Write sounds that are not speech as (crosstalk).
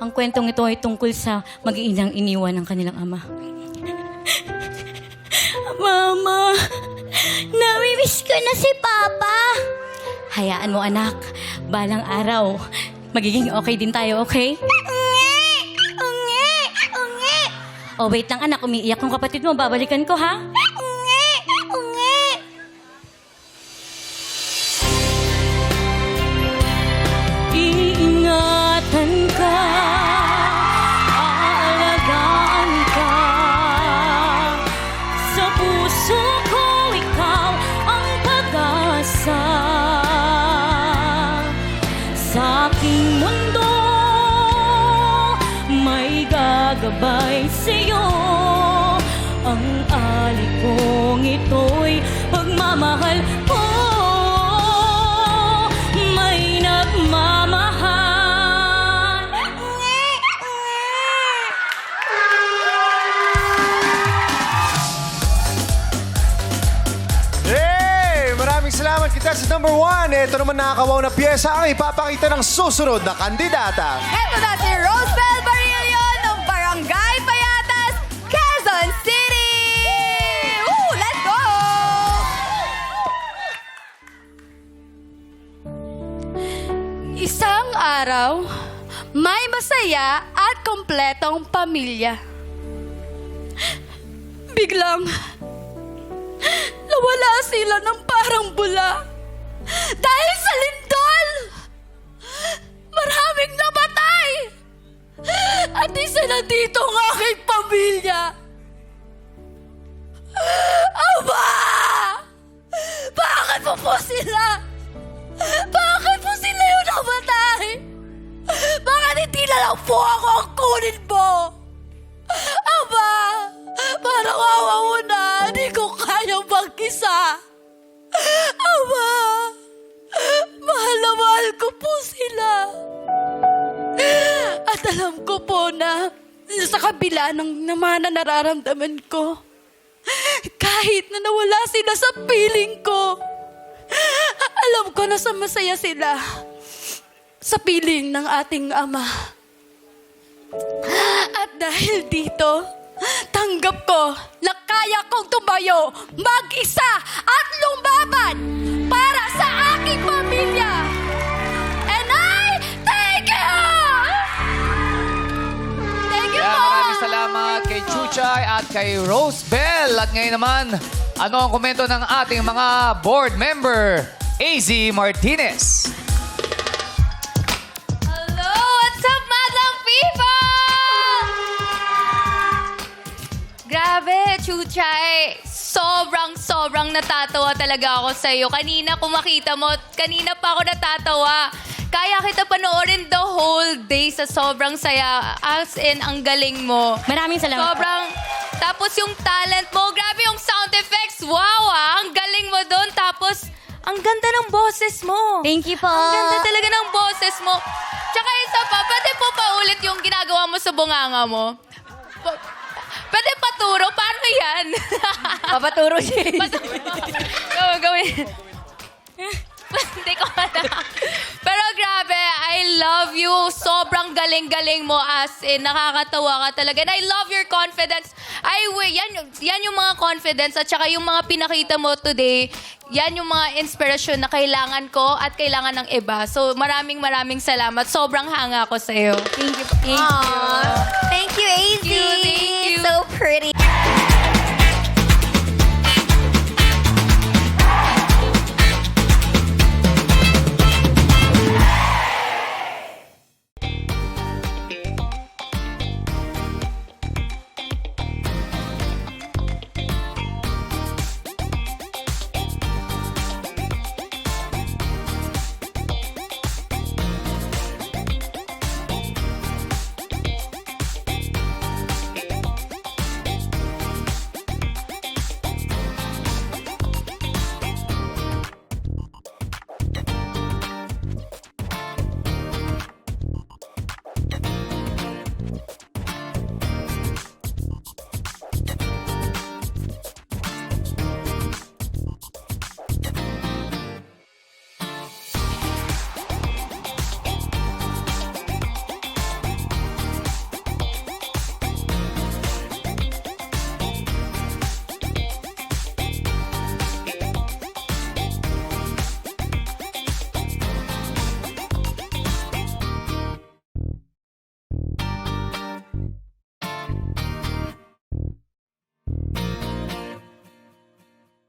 Ang kwentong ito ay tungkol sa mag-iinang iniwan ng kanilang ama. Mama, namimiss ko na si Papa. Hayaan mo anak, balang araw, magiging okay din tayo, okay? Ungi! Ungi! Ungi! Oh, wait lang anak, umiiyak yung kapatid mo, babalikan ko ha? Ungi! Gagabay sa'yo. Ang alik kong ito'y pagmamahal ko. May nagmamahal. Hey! Maraming salamat kita sa number one. Ito naman nakakawaw na pyesa ang ipapakita ng susunod na kandidata. Heto na si Rosebel Quezon City! Woo! Let's go! Isang araw, may masaya at kompletong pamilya. Biglang, nawala sila ng parang bula. Ako ang kunin mo? Aba! Parang awa mo na. Hindi ko kayang mag-isa. Aba! Mahal na mahal ko po sila. At alam ko po na sa kabila ng naman na nararamdaman ko, kahit na nawala sila sa piling ko, alam ko na sa masaya sila sa piling ng ating ama. At dahil dito, tanggap ko na kaya kong tumayo, mag-isa at lumaban para sa aking pamilya. And I thank you! Thank you Kaya po! maraming salamat kay Chuchay at kay Rose Bell. At ngayon naman, ano ang komento ng ating mga board member? AZ Martinez. Chuchay. Sobrang, sobrang natatawa talaga ako sa'yo. Kanina, kung makita mo, kanina pa ako natatawa. Kaya kita panoorin the whole day sa sobrang saya. As in, ang galing mo. Maraming salamat. Sobrang... Tapos yung talent mo, grabe yung sound effects. Wow, ah, ang galing mo doon. Tapos, ang ganda ng boses mo. Thank you po. Ang ganda talaga ng boses mo. Tsaka isa pa, pwede po pa ulit yung ginagawa mo sa bunganga mo. Pa- pwede paturo, paano yan? (laughs) Papaturo siya. Gawin, gawin. (laughs) Hindi ko alam. Pero grabe, I love you. Sobrang galing-galing mo as in. Nakakatawa ka talaga. And I love your confidence. I wi- yan, yan yung mga confidence at saka yung mga pinakita mo today, yan yung mga inspirasyon na kailangan ko at kailangan ng iba. So maraming maraming salamat. Sobrang hanga ko sa'yo. Thank you. Thank you. Thank.